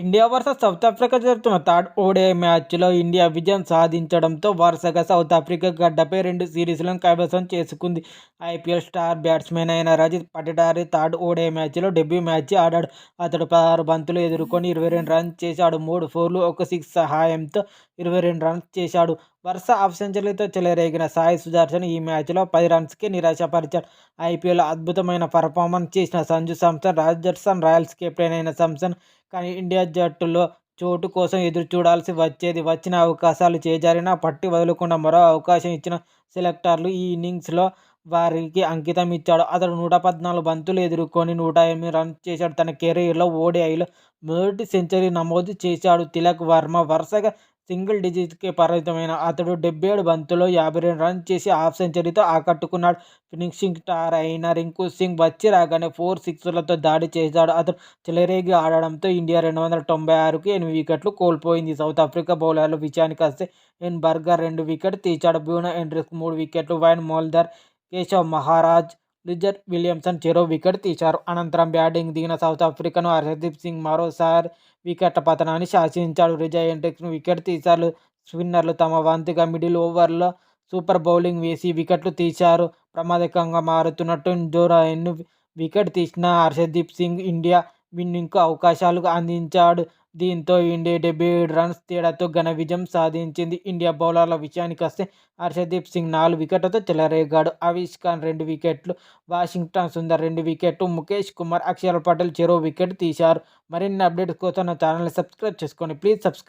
India versus south Africa జరుగుతున్న third ODI మ్యాచ్లో India విజయం సాధించడంతో వరుసగా సౌత్ ఆఫ్రికా గడ్డపై రెండు సిరీస్లను కైవసం చేసుకుంది. ఐపీఎల్ స్టార్ బ్యాట్స్మెన్ అయిన రజిత్ పటిడారి థర్డ్ ఓడే మ్యాచ్లో డెబ్యూ మ్యాచ్ ఆడాడు. అతడు పదహారు బంతులు ఎదుర్కొని ఇరవై రెండు రన్స్ చేశాడు. మూడు ఫోర్లు ఒక సిక్స్ సహాయంతో ఇరవై రెండు రన్స్ చేశాడు. వరుస హాఫ్ సెంచరీలతో చెలరేగిన సాయి సుదర్శన్ ఈ మ్యాచ్లో పది రన్స్కి నిరాశపరిచాడు. ఐపీఎల్ అద్భుతమైన పర్ఫార్మెన్స్ చేసిన సంజు శాంసన్ రాజస్థాన్ రాయల్స్ కెప్టెన్ అయిన సంసన్ కానీ ఇండియా జట్టులో చోటు కోసం ఎదురు చూడాల్సి వచ్చేది వచ్చిన అవకాశాలు చేజారినా పట్టి వదులకుండా మరో అవకాశం ఇచ్చిన సెలెక్టర్లు ఈ ఇన్నింగ్స్లో వారికి అంకితం ఇచ్చాడు. అతడు నూట పద్నాలుగు బంతులు ఎదుర్కొని నూట ఎనిమిది రన్స్ చేశాడు. తన కెరీర్లో ఓడిఐలో మొదటి సెంచరీ నమోదు చేశాడు తిలక్ వర్మ. వరుసగా సింగిల్ డిజిట్కి పరిమితమైన అతడు డెబ్బై ఏడు బంతుల్లో యాభై రెండు రన్ చేసి హాఫ్ సెంచరీతో ఆకట్టుకున్నాడు. ఫినిషింగ్ స్టార్ అయిన రింకు సింగ్ వచ్చి రాగానే ఫోర్ సిక్స్లతో దాడి చేశాడు. అతడు చెలరేగి ఆడడంతో ఇండియా రెండు వందల తొంభై ఆరుకి ఎనిమిది వికెట్లు కోల్పోయింది. సౌత్ ఆఫ్రికా బౌలర్లు విషయానికి వస్తే ఎన్ బర్గర్ రెండు వికెట్ తీశాడు బ్యూనో ఎండ్రిస్ మూడు వికెట్లు. వైన్ మోల్దర్ కేశవ్ మహారాజ్ రిజర్ట్ విలియమ్సన్ చెరో వికెట్ తీశారు. అనంతరం బ్యాటింగ్ దిగిన సౌత్ ఆఫ్రికాను హర్షదీప్ సింగ్ మరోసారి వికెట్ల పతనాన్ని శాసించాడు. రిజయ్ ఎంట్రిక్స్ను వికెట్ తీశారు. స్పిన్నర్లు తమ వంతుగా మిడిల్ ఓవర్లో సూపర్ బౌలింగ్ వేసి వికెట్లు తీశారు. ప్రమాదకంగా మారుతున్నట్టు జోరాయన్ను వికెట్ తీసిన హర్షదీప్ సింగ్ ఇండియా విన్నింగ్కు అవకాశాలు అందించాడు. దీంతో ఇండియా డెబ్బై రన్స్ తేడాతో ఘన విజయం సాధించింది ఇండియా బౌలర్ల విషయానికి వస్తే హర్షదీప్ సింగ్ నాలుగు వికెట్లతో చెలరేగాడు. ఆవిష్ ఖాన్ రెండు వికెట్లు వాషింగ్టన్ సుందర్ రెండు వికెట్లు ముఖేష్ కుమార్ అక్షర్ పటేల్ చెరో వికెట్ తీశారు. మరిన్ని అప్డేట్స్ కోసం నా ఛానల్ని సబ్స్క్రైబ్ చేసుకోండి ప్లీజ్ సబ్స్క్రైబ్